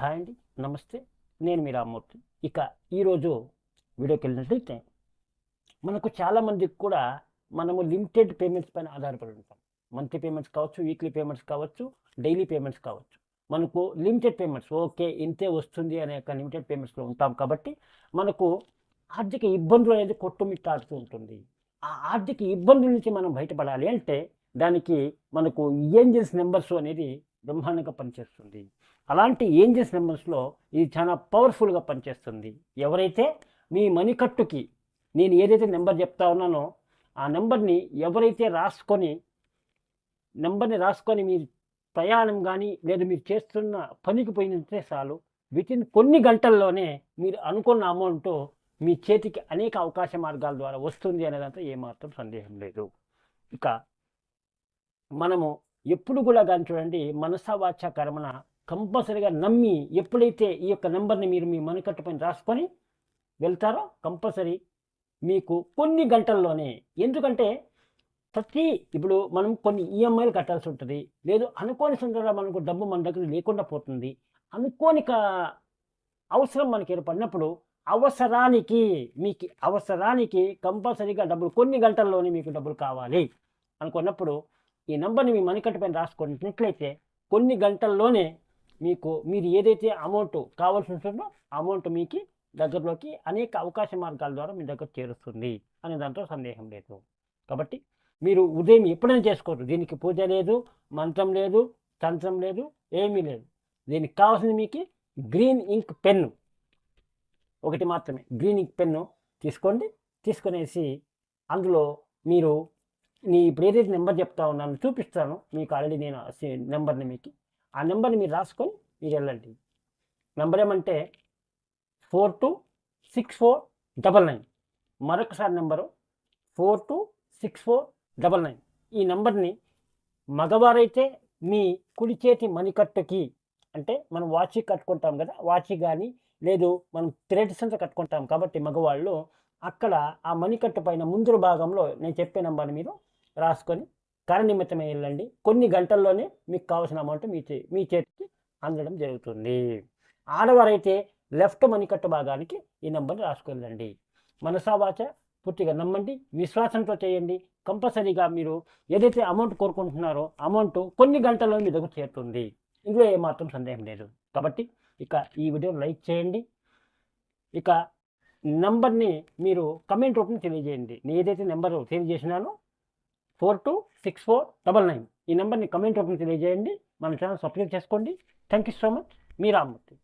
Hi అండి నమస్తే. నేను మీ రామ్మూర్తి. ఇక ఈరోజు వీడియోకి వెళ్ళినట్లయితే మనకు చాలామందికి కూడా మనము లిమిటెడ్ పేమెంట్స్ పైన ఆధారపడి ఉంటాం. మంత్లీ పేమెంట్స్ కావచ్చు వీక్లీ పేమెంట్స్ కావచ్చు డైలీ పేమెంట్స్ కావచ్చు. మనకు లిమిటెడ్ పేమెంట్స్ ఓకే ఇంతే వస్తుంది అనే యొక్క లిమిటెడ్ పేమెంట్స్లో ఉంటాం కాబట్టి మనకు ఆర్థిక ఇబ్బందులు అనేది కొట్టుమిట్టాడుతూ ఉంటుంది. ఆ ఆర్థిక ఇబ్బందుల నుంచి మనం బయటపడాలి అంటే దానికి మనకు ఏంజిల్స్ నెంబర్స్ అనేది బ్రహ్మాండంగా పనిచేస్తుంది. అలాంటి ఏంజిల్స్ నెంబర్స్లో ఇది చాలా పవర్ఫుల్గా పనిచేస్తుంది. ఎవరైతే మీ మణికట్టుకి నేను ఏదైతే నెంబర్ చెప్తా ఉన్నానో ఆ నెంబర్ని ఎవరైతే రాసుకొని నెంబర్ని రాసుకొని మీ ప్రయాణం కానీ లేదా మీరు చేస్తున్న పనికి పోయినంతే చాలు వితిన్ కొన్ని గంటల్లోనే మీరు అనుకున్న అమౌంట్ మీ చేతికి అనేక అవకాశ మార్గాల ద్వారా వస్తుంది అనేదంతా ఏమాత్రం సందేహం లేదు. ఇక మనము ఎప్పుడు కూడా కానీ చూడండి మనసావాచ కర్మన కంపల్సరీగా నమ్మి ఎప్పుడైతే ఈ యొక్క నెంబర్ని మీరు మీ మణికట్టు పైన రాసుకొని వెళ్తారో కంపల్సరీ మీకు కొన్ని గంటల్లోనే ఎందుకంటే ప్రతి ఇప్పుడు మనం కొన్ని ఈఎంఐలు కట్టాల్సి ఉంటుంది. లేదు అనుకోని సందర్భంలో మనకు డబ్బు మన దగ్గర లేకుండా పోతుంది. అనుకోని కా- అవసరం మనకి ఏర్పడినప్పుడు అవసరానికి మీకు అవసరానికి కంపల్సరీగా డబ్బులు కొన్ని గంటల్లోనే మీకు డబ్బులు కావాలి అనుకున్నప్పుడు ఈ నెంబర్ని మీ మణికట్టు పైన రాసుకున్నట్లయితే కొన్ని గంటల్లోనే మీకు మీరు ఏదైతే అమౌంట్ కావాల్సి ఉంటుందో అమౌంట్ మీకు దగ్గరలోకి అనేక అవకాశ మార్గాల ద్వారా మీ దగ్గర చేరుస్తుంది అనే దాంట్లో సందేహం లేదు. కాబట్టి మీరు ఉదయం ఎప్పుడైనా చేసుకోవచ్చు. దీనికి పూజ లేదు మంత్రం లేదు తంత్రం లేదు ఏమీ లేదు. దీనికి కావాల్సింది మీకు గ్రీన్ ఇంక్ పెన్ను. ఒకటి మాత్రమే. గ్రీన్ ఇంక్ పెన్ను తీసుకోండి. తీసుకునేసి అందులో మీరు నీ ఇప్పుడు ఏదైతే నెంబర్ చెప్తా ఉన్నాను. చూపిస్తాను. మీకు ఆల్రెడీ నేను నెంబర్ని మీకు. ఆ నెంబర్ని మీరు రాసుకొని మీరు వెళ్ళండి. నెంబర్ ఏమంటే four two six four double nine. మరొకసారి number four two six four double nine. ఈ నెంబర్ని మగవారైతే మీ కుడి చేతి మణికట్టుకి అంటే మనం వాచి కట్టుకుంటాం కదా వాచి కానీ లేదు మనం థ్రెడ్స్ అంతా కట్టుకుంటాం కాబట్టి మగవాళ్ళు అక్కడ ఆ మణికట్టు పైన ముందు భాగంలో నేను చెప్పే నెంబర్ని మీరు రాసుకొని నిమిత్తమే వెళ్ళండి. కొన్ని గంటల్లోనే మీకు కావాల్సిన అమౌంట్ మీ చే మీ చేతికి అందడం జరుగుతుంది. ఆడవారైతే లెఫ్ట్ మణికట్టు భాగానికి ఈ నెంబర్ని రాసుకెళ్ళండి మనసావాచ పూర్తిగా నమ్మండి. విశ్వాసంతో చేయండి. కంపల్సరీగా మీరు ఏదైతే అమౌంట్ కోరుకుంటున్నారో అమౌంట్ కొన్ని గంటల్లో మీ దగ్గర చేరుతుంది. ఇందులో ఏమాత్రం సందేహం లేదు. కాబట్టి ఇక ఈ వీడియో లైక్ చేయండి. ఇక నంబర్ని మీరు కమెంట్ రూపంలో తెలియజేయండి. నేను ఏదైతే number తెలియజేసినానో four two six four double nine ఈ నెంబర్ని కమెంట్ రూపంలో తెలియజేయండి. మన ఛానల్ సబ్స్క్రైబ్ చేసుకోండి. Thank you so much. Me Rammurthy.